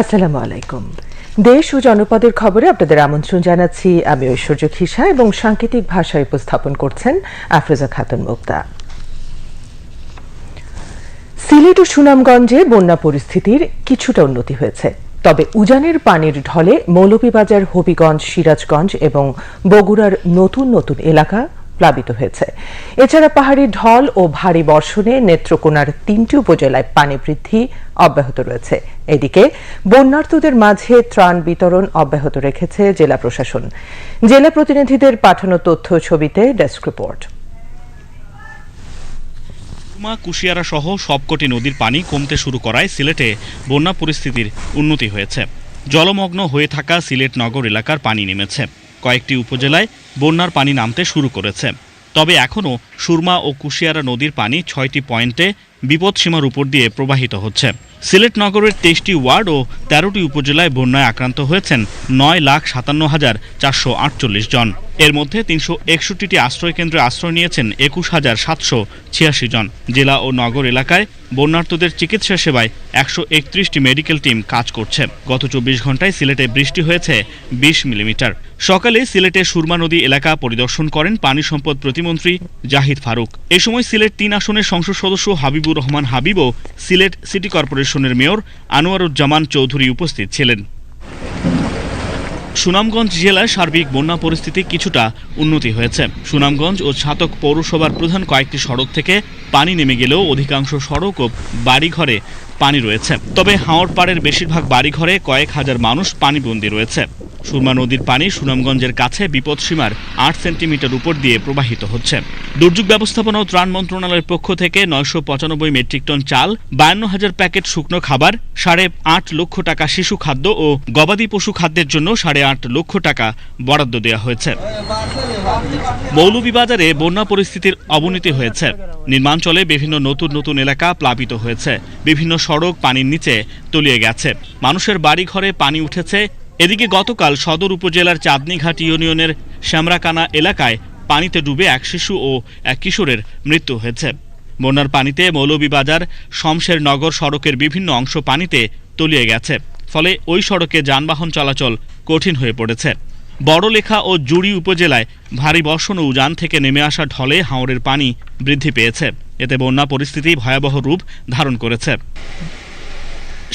আসসালামু আলাইকুম। দেশ ও জনপদের খবরে আপনাদের আমন্ত্রণ জানাচ্ছি। আমি ঐশ্বর্য খিসা এবং সাংকেতিক ভাষায় উপস্থাপন করছেন আফরোজা খাতুন মুক্তা। সিলেট ও সুনামগঞ্জে বন্যা পরিস্থিতির কিছুটা উন্নতি হয়েছে। তবে উজানের পানির ঢলে মৌলভীবাজার, হবিগঞ্জ, সিরাজগঞ্জ এবং বগুড়ার নতুন নতুন এলাকা প্লাবিত হয়েছে। এছাড়া পাহাড়ি ঢল ও ভারী বর্ষণে নেত্রকোনার তিনটি উপজেলায় পানি বৃদ্ধি অব্যাহত রয়েছে। এদিকে বন্যার্তদের মাঝে ত্রাণ বিতরণ অব্যাহত রেখেছে জেলা প্রশাসন। জেলা প্রতিনিধিদের পাঠানো তথ্য ছবিতে ডেস্ক রিপোর্ট। সুরমা কুশিয়ারা সহ সবকটি নদীর পানি কমতে শুরু করায় সিলেটে বন্যা পরিস্থিতির উন্নতি হয়েছে। জলমগ্ন হয়ে থাকা সিলেট নগর এলাকার পানি নেমেছে। কয়েকটি উপজেলায় বন্যার পানি নামতে শুরু করেছে। তবে এখনও সুরমা ও কুশিয়ারা নদীর পানি ছয়টি পয়েন্টে বিপদসীমার উপর দিয়ে প্রবাহিত হচ্ছে। সিলেট নগরের তেইশটি ওয়ার্ড ও তেরোটি উপজেলায় বন্যায় আক্রান্ত হয়েছেন নয় লাখ সাতান্ন হাজার চারশো আটচল্লিশ জন। এর মধ্যে তিনশো একষট্টিটি আশ্রয়কেন্দ্রে আশ্রয় নিয়েছেন একুশ হাজার সাতশো ছিয়াশি জন। জেলা ও নগর এলাকায় বন্যার্তদের চিকিৎসা সেবায় একশো একত্রিশটি মেডিকেল টিম কাজ করছে। গত চব্বিশ ঘন্টায় সিলেটে বৃষ্টি হয়েছে বিশ মিলিমিটার। সকালে সিলেটে সুরমা নদী এলাকা পরিদর্শন করেন পানি সম্পদ প্রতিমন্ত্রী জাহিদ ফারুক। এ সময় সিলেট তিন আসনের সংসদ সদস্য হাবিবুর রহমান হাবিব ও সিলেট সিটি কর্পোরেশনের মেয়র আনোয়ারুজ্জামান চৌধুরী উপস্থিত ছিলেন। সুনামগঞ্জ জেলায় সার্বিক বন্যা পরিস্থিতি কিছুটা উন্নতি হয়েছে। সুনামগঞ্জ ও ছাতক পৌরসভার প্রধান কয়েকটি সড়ক থেকে পানি নেমে গেলেও অধিকাংশ সড়ক ও বাড়িঘরে পানি রয়েছে। তবে হাওড় পাড়ের বেশিরভাগ বাড়িঘরে কয়েক হাজার মানুষ পানিবন্দী রয়েছে। সুরমা নদীর পানি সুনামগঞ্জের কাছে বিপদসীমার আট সেন্টিমিটার উপর দিয়ে প্রবাহিত হচ্ছে। দুর্যোগ ব্যবস্থাপনা ও ত্রাণ মন্ত্রণালয়ের পক্ষ থেকে নয়শো পঁচানব্বই মেট্রিক টন চাল, বায়ান্ন হাজার প্যাকেট শুকনো খাবার, সাড়ে আট লক্ষ টাকা শিশু খাদ্য ও গবাদি পশু খাদ্যের জন্য সাড়ে আট লক্ষ টাকা বরাদ্দ দেওয়া হয়েছে। মৌলভীবাজারে বন্যা পরিস্থিতির অবনতি হয়েছে। নির্মাঞ্চলে বিভিন্ন নতুন নতুন এলাকা প্লাবিত হয়েছে। বিভিন্ন সড়ক পানির নিচে তলিয়ে গেছে। মানুষের বাড়ি ঘরে পানি উঠেছে। এদিকে গতকাল সদর উপজেলার চাঁদনীঘাট ইউনিয়নের শ্যামরাকানা এলাকায় পানিতে ডুবে এক শিশু ও এক কিশোরের মৃত্যু হয়েছে। বন্যার পানিতে মৌলভীবাজার, শমশের নগর সড়কের বিভিন্ন অংশ পানিতে তলিয়ে গেছে। ফলে ওই সড়কে যানবাহন চলাচল কঠিন হয়ে পড়েছে। বড়লেখা ও জুড়ি উপজেলায় ভারী বর্ষণ ও উজান থেকে নেমে আসা ঢলে হাওরের পানি বৃদ্ধি পেয়েছে। এতে বন্যা পরিস্থিতি ভয়াবহ রূপ ধারণ করেছে।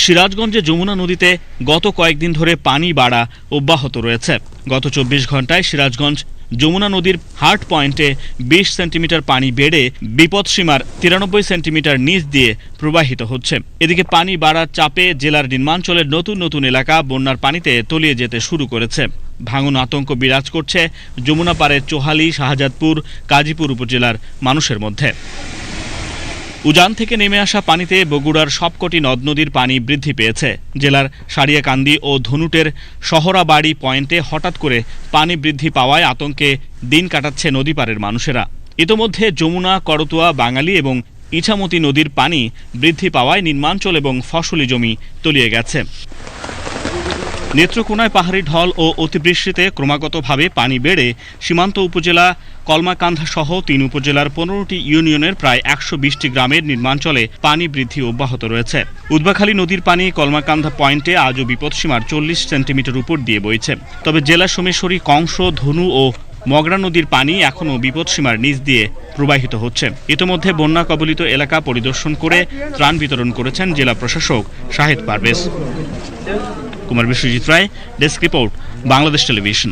সিরাজগঞ্জে যমুনা নদীতে গত কয়েকদিন ধরে পানি বাড়া অব্যাহত রয়েছে। গত চব্বিশ ঘন্টায় সিরাজগঞ্জ যমুনা নদীর হার্ট পয়েন্টে বিশ সেন্টিমিটার পানি বেড়ে বিপদসীমার তিরানব্বই সেন্টিমিটার নিচ দিয়ে প্রবাহিত হচ্ছে। এদিকে পানি বাড়ার চাপে জেলার নির্মাঞ্চলের নতুন নতুন এলাকা বন্যার পানিতে তলিয়ে যেতে শুরু করেছে। ভাঙন আতঙ্ক বিরাজ করছে যমুনা পাড়ের চোহালি, শাহজাদপুর, কাজীপুর উপজেলার মানুষের মধ্যে। উজান থেকে নেমে আসা পানিতে বগুড়ার সবকটি নদ নদীর পানি বৃদ্ধি পেয়েছে। জেলার সারিয়াকান্দি ও ধনুটের শহরাবাড়ি পয়েন্টে হঠাৎ করে পানি বৃদ্ধি পাওয়ায় আতঙ্কে দিন কাটাচ্ছে নদীপাড়ের মানুষেরা। ইতোমধ্যে যমুনা, করতোয়া, বাঙালি এবং ইছামতি নদীর পানি বৃদ্ধি পাওয়ায় নির্মাঞ্চল এবং ফসলি জমি তলিয়ে গেছে। নেত্রকোনায় পাহাড়ি ঢল ও অতিবৃষ্টিতে ক্রমাগতভাবে পানি বেড়ে সীমান্ত উপজেলা কলমাকান্ধা সহ তিন উপজেলার পনেরোটি ইউনিয়নের প্রায় একশো বিশটি গ্রামের নির্মাঞ্চলে পানি বৃদ্ধি অব্যাহত রয়েছে। উদ্বাখালী নদীর পানি কলমাকান্ধা পয়েন্টে আজও বিপদসীমার চল্লিশ সেন্টিমিটার উপর দিয়ে বইছে। তবে জেলা সোমেশ্বরী, কংস, ধনু ও মগরা নদীর পানি এখনও বিপদসীমার নিচ দিয়ে প্রবাহিত হচ্ছে। ইতোমধ্যে বন্যা কবলিত এলাকা পরিদর্শন করে ত্রাণ বিতরণ করেছেন জেলা প্রশাসক Shahed Parvez. Kumar Biswajit Roy, desk report, Bangladesh television.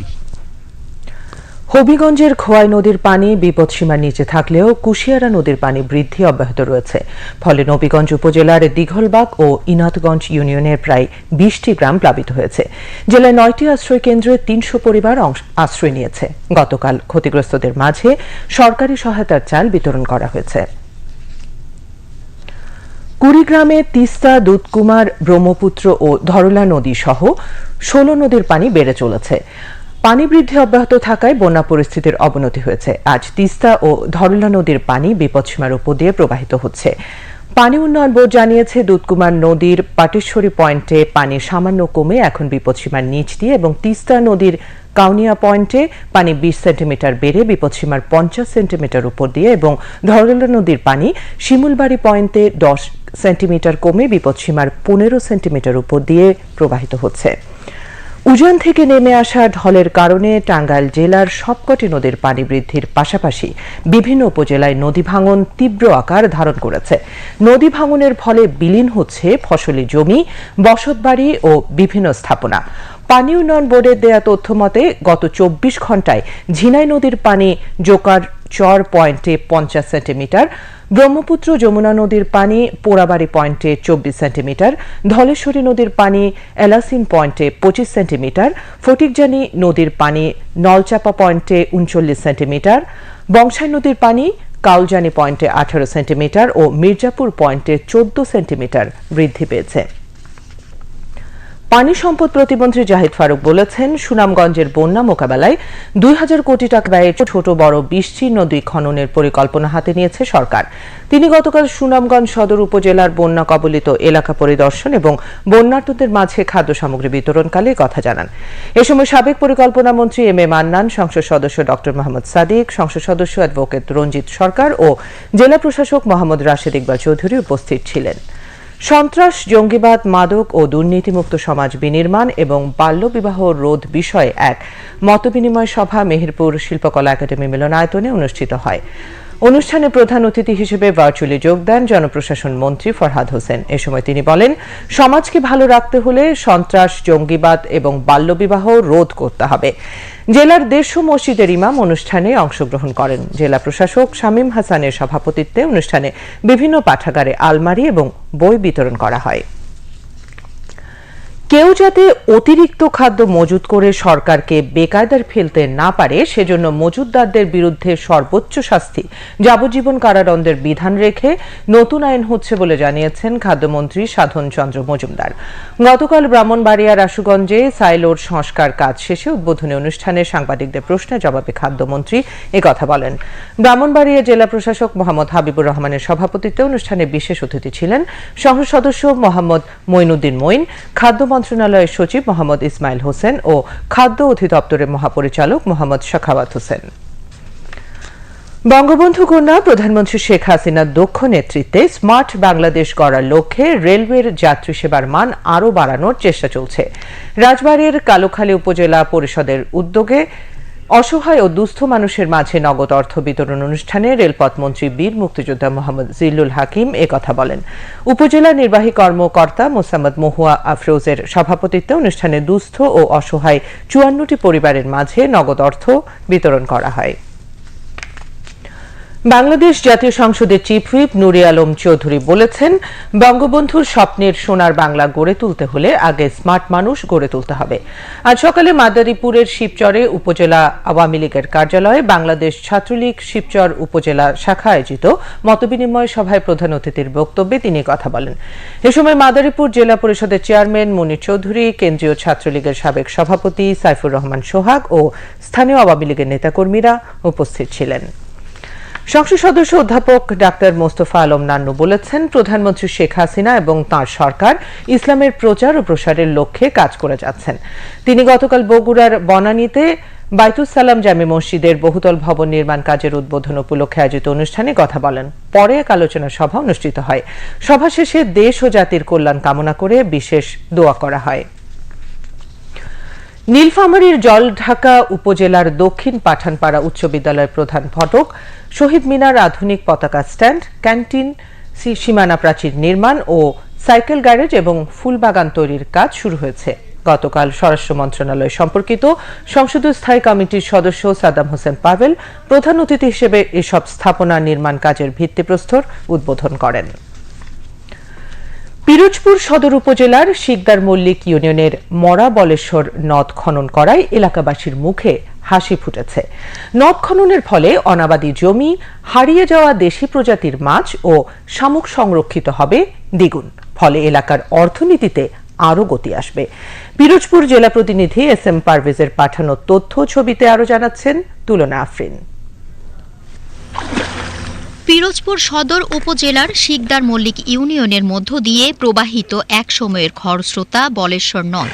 হবিগঞ্জের খোয়াই নদীর পানি বিপদসীমার নিচে থাকলেও কুশিয়ারা নদীর পানি বৃদ্ধি অব্যাহত রয়েছে। ফলে নবীগঞ্জ উপজেলার দিঘলবাগ ও ইনাতগঞ্জ ইউনিয়নের প্রায় বিশটি গ্রাম প্লাবিত হয়েছে। জেলায় নয়টি আশ্রয় কেন্দ্রে তিনশো পরিবার আশ্রয় নিয়েছে। গতকাল ক্ষতিগ্রস্তদের মাঝে সরকারি সহায়তার চাল বিতরণ করা হয়েছে। কুড়িগ্রামে তিস্তা, দুধকুমার, ব্রহ্মপুত্র ও ধরলা নদী সহ ষোলো নদীর পানি বেড়ে চলেছে। পানি বৃদ্ধি অব্যাহত থাকায় বন্যা পরিস্থিতির অবনতি হয়েছে। আজ তিস্তা ও ধরলা নদীর পানি বিপদসীমার উপর দিয়ে প্রবাহিত হচ্ছে। পানি উন্নয়ন বোর্ড জানিয়েছে, দুধকুমার নদীর পাটেশ্বরী পয়েন্টে পানি সামান্য কমে এখন বিপদসীমার নিচ দিয়ে এবং তিস্তা নদীর কাউনিয়া পয়েন্টে পানি বিশ সেন্টিমিটার বেড়ে বিপদসীমার পঞ্চাশ সেন্টিমিটার উপর দিয়ে এবং ধরলা নদীর পানি শিমুলবাড়ি পয়েন্টে দশ সেন্টিমিটার কমে বিপদসীমার পনেরো সেন্টিমিটার উপর দিয়ে প্রবাহিত হচ্ছে। উজান থেকে নেমে আসা ঢলের কারণে টাঙ্গাইল জেলার সবকটি নদীর পানি বৃদ্ধির পাশাপাশি বিভিন্ন উপজেলায় নদী ভাঙন তীব্র আকার ধারণ করেছে। নদী ভাঙনের ফলে বিলীন হচ্ছে ফসলি জমি, বসতবাড়ি ও বিভিন্ন স্থাপনা। পানি উন্নয়ন বোর্ডের দেয়া তথ্য মতে, গত চব্বিশ ঘন্টায় ঝিনাই নদীর পানি জোকার চর পয়েন্টে পঞ্চাশ সেন্টিমিটার ব্রহ্মপুত্র যমুনা নদীর পানি পোড়াবাড়ি পয়েন্টে চব্বিশ সেন্টিমিটার, ধলেশ্বরী নদীর পানি এলাসিন পয়েন্টে পঁচিশ সেন্টিমিটার, ফটিকজানি নদীর পানি নলচাপা পয়েন্টে উনচল্লিশ সেন্টিমিটার, বংশাই নদীর পানি কাউলজানি পয়েন্টে আঠারো সেন্টিমিটার ও মির্জাপুর পয়েন্টে চোদ্দ সেন্টিমিটার বৃদ্ধি পেয়েছে। পানি সম্পদ প্রতিমন্ত্রী জাহিদ ফারুক বলেছেন, সুনামগঞ্জের বন্যা মোকাবেলায় দুই হাজার কোটি টাকা ব্যয়ে ছোট বড় বৃষ্টি নদী খননের পরিকল্পনা হাতে নিয়েছে সরকার। তিনি গতকাল সুনামগঞ্জ সদর উপজেলার বন্যা কবলিত এলাকা পরিদর্শন এবং বন্যার্থদের মাঝে খাদ্য সামগ্রী বিতরণকালে কথা জানান। এ সময় সাবেক পরিকল্পনা মন্ত্রী এম এ মান্নান, সংসদ সদস্য ডক্টর মোহাম্মদ সাদিক, সংসদ সদস্য অ্যাডভোকেট রঞ্জিত সরকার ও জেলা প্রশাসক মোহাম্মদ রাশেদ ইকবাল চৌধুরী উপস্থিত ছিলেন। সন্ত্রাস, জঙ্গিবাদ, মাদক ও দুর্নীতিমুক্ত সমাজ বিনির্মাণ এবং বাল্যবিবাহ রোধ বিষয়ে এক মতবিনিময় সভা মেহেরপুর শিল্পকলা একাডেমি মিলনায়তনে অনুষ্ঠিত হয়। অনুষ্ঠানে প্রধান অতিথি হিসেবে ভার্চুয়ালি যোগ দেন জনপ্রশাসন মন্ত্রী ফরহাদ হোসেন। এ সময় তিনি বলেন, সমাজকে ভালো রাখতে হলে সন্ত্রাস, জঙ্গিবাদ এবং বাল্যবিবাহ রোধ করতে হবে। জেলার দেড়শো মসজিদের ইমাম অনুষ্ঠানে অংশগ্রহণ করেন। জেলা প্রশাসক শামীম হাসানের সভাপতিত্বে অনুষ্ঠানে বিভিন্ন পাঠাগারে আলমারি এবং বই বিতরণ করা হয়। কেউ যাতে অতিরিক্ত খাদ্য মজুত করে সরকারকে বেকায়দার ফেলতে না পারে, সেজন্য মজুতদারদের বিরুদ্ধে সর্বোচ্চ শাস্তি, যাবজ্জীবন কারাদণ্ডের বিধান রেখে নতুন আইন হচ্ছে বলে জানিয়েছেন খাদ্যমন্ত্রী সাধন চন্দ্র মজুমদার। গতকাল ব্রাহ্মণবাড়িয়ার আশুগঞ্জে সাইলোর সংস্কার কাজ শেষে উদ্বোধনী অনুষ্ঠানে সাংবাদিকদের প্রশ্নের জবাবে খাদ্যমন্ত্রী কথা বলেন। ব্রাহ্মণবাড়িয়া জেলা প্রশাসক মোহাম্মদ হাবিবুর রহমানের সভাপতিত্বে অনুষ্ঠানে বিশেষ অতিথি ছিলেন সংসদ সদস্য মোহাম্মদ মইনুদ্দিন মইন খাদ্য মন্ত্রণালয়ের সচিব মোহাম্মদ ইসমাইল হোসেন ও খাদ্য অধিদপ্তরের মহাপরিচালক মোহাম্মদ শাখাওয়াত হোসেন। বঙ্গবন্ধু কন্যা প্রধানমন্ত্রী শেখ হাসিনার দক্ষ নেতৃত্বে স্মার্ট বাংলাদেশ গড়ার লক্ষ্যে রেলওয়ের যাত্রী সেবার মান আরও বাড়ানোর চেষ্টা চলছে। রাজবাড়ির কালোখালী উপজেলা পরিষদের উদ্যোগে অসহায় ও দুস্থ মানুষের মাঝে নগদ অর্থ বিতরণ অনুষ্ঠানে রেলপথ মন্ত্রী বীর মুক্তিযোদ্ধা মোহাম্মদ জিল্লুল হাকিম কথা বলেন। উপজেলা নির্বাহী কর্মকর্তা মোসাম্মদ মহুয়া আফরোজের সভাপতিত্বে অনুষ্ঠানে দুস্থ ও অসহায় চুয়ান্নটি পরিবারের মাঝে নগদ অর্থ বিতরণ করা হয়। বাংলাদেশ জাতীয় সংসদের চিফ হুইপ নুরি আলম চৌধুরী বলেছেন, বঙ্গবন্ধুর স্বপ্নের সোনার বাংলা গড়ে তুলতে হলে আগে স্মার্ট মানুষ গড়ে তুলতে হবে। আজ সকালে মাদারীপুরের শিবচরে উপজেলা আওয়ামী লীগের কার্যালয়ে বাংলাদেশ ছাত্রলীগ শিবচর উপজেলা শাখা আয়োজিত মতবিনিময় সভায় প্রধান অতিথির বক্তব্যে তিনি কথা বলেন। এ সময় মাদারীপুর জেলা পরিষদের চেয়ারম্যান মনির চৌধুরী, কেন্দ্রীয় ছাত্রলীগের সাবেক সভাপতি সাইফুর রহমান সোহাগ ও স্থানীয় আওয়ামী লীগের নেতাকর্মীরা উপস্থিত ছিলেন। সংসদ সদস্য অধ্যাপক ডাক্তার মোস্তফা আলম নান্নু বলেছেন, প্রধানমন্ত্রী শেখ হাসিনা এবং তাঁর সরকার ইসলামের প্রচার ও প্রসারের লক্ষ্যে কাজ করে যাচ্ছেন। তিনি গতকাল বগুড়ার বনানীতে বাইতুস সালাম জামে মসজিদের বহুতল ভবন নির্মাণ কাজের উদ্বোধন উপলক্ষে আয়োজিত অনুষ্ঠানে কথা বলেন। পরে এক আলোচনা সভা অনুষ্ঠিত হয়। সভা শেষে দেশ ও জাতির কল্যাণ কামনা করে বিশেষ দোয়া করা হয়। নীলফামারীর জলঢাকা উপজেলার দক্ষিণ পাঠানপাড়া উচ্চ বিদ্যালয়ের প্রধান ফটক, শহীদ মিনার আধুনিক পতাকা স্ট্যান্ড, ক্যান্টিন সীমানা প্রাচীর নির্মাণ ও সাইকেল গ্যারেজ এবং ফুলবাগান তৈরির কাজ শুরু হয়েছে। গতকাল স্বরাষ্ট্র মন্ত্রণালয় সম্পর্কিত সংসদীয় স্থায়ী কমিটির সদস্য সাদাম হোসেন পাভেল প্রধান অতিথি হিসেবে এসব স্থাপনা নির্মাণ কাজের ভিত্তিপ্রস্তর উদ্বোধন করেন। পিরোজপুর সদর উপজেলার শিকদার মল্লিক ইউনিয়নের মরা বলেশ্বর নদ খনন করায় এলাকাবাসীর মুখে হাসি ফুটেছে। নদ খননের ফলে অনাবাদী জমি, হারিয়ে যাওয়া দেশি প্রজাতির মাছ ও শামুক সংরক্ষিত হবে দ্বিগুণ। ফলে এলাকার অর্থনীতিতে আরও গতি আসবে। পিরোজপুর জেলা প্রতিনিধি এস এম পারভেজের পাঠানো তথ্য ছবিতে আরও জানাচ্ছেন তুলনা আফরিন। পিরোজপুর সদর উপজেলার শিকদার মল্লিক ইউনিয়নের মধ্য দিয়ে প্রবাহিত এক সময়ের খরস্রোতা বলেশ্বর নদ।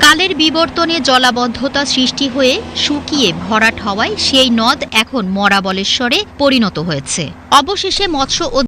কালের বিবর্তনে জলাবদ্ধতা সৃষ্টি হয়ে শুকিয়ে ভরাট হওয়ায় সেই নদ এখন মরা বলেশ্বরে পরিণত হয়েছে। অবশেষে মৎস্য ও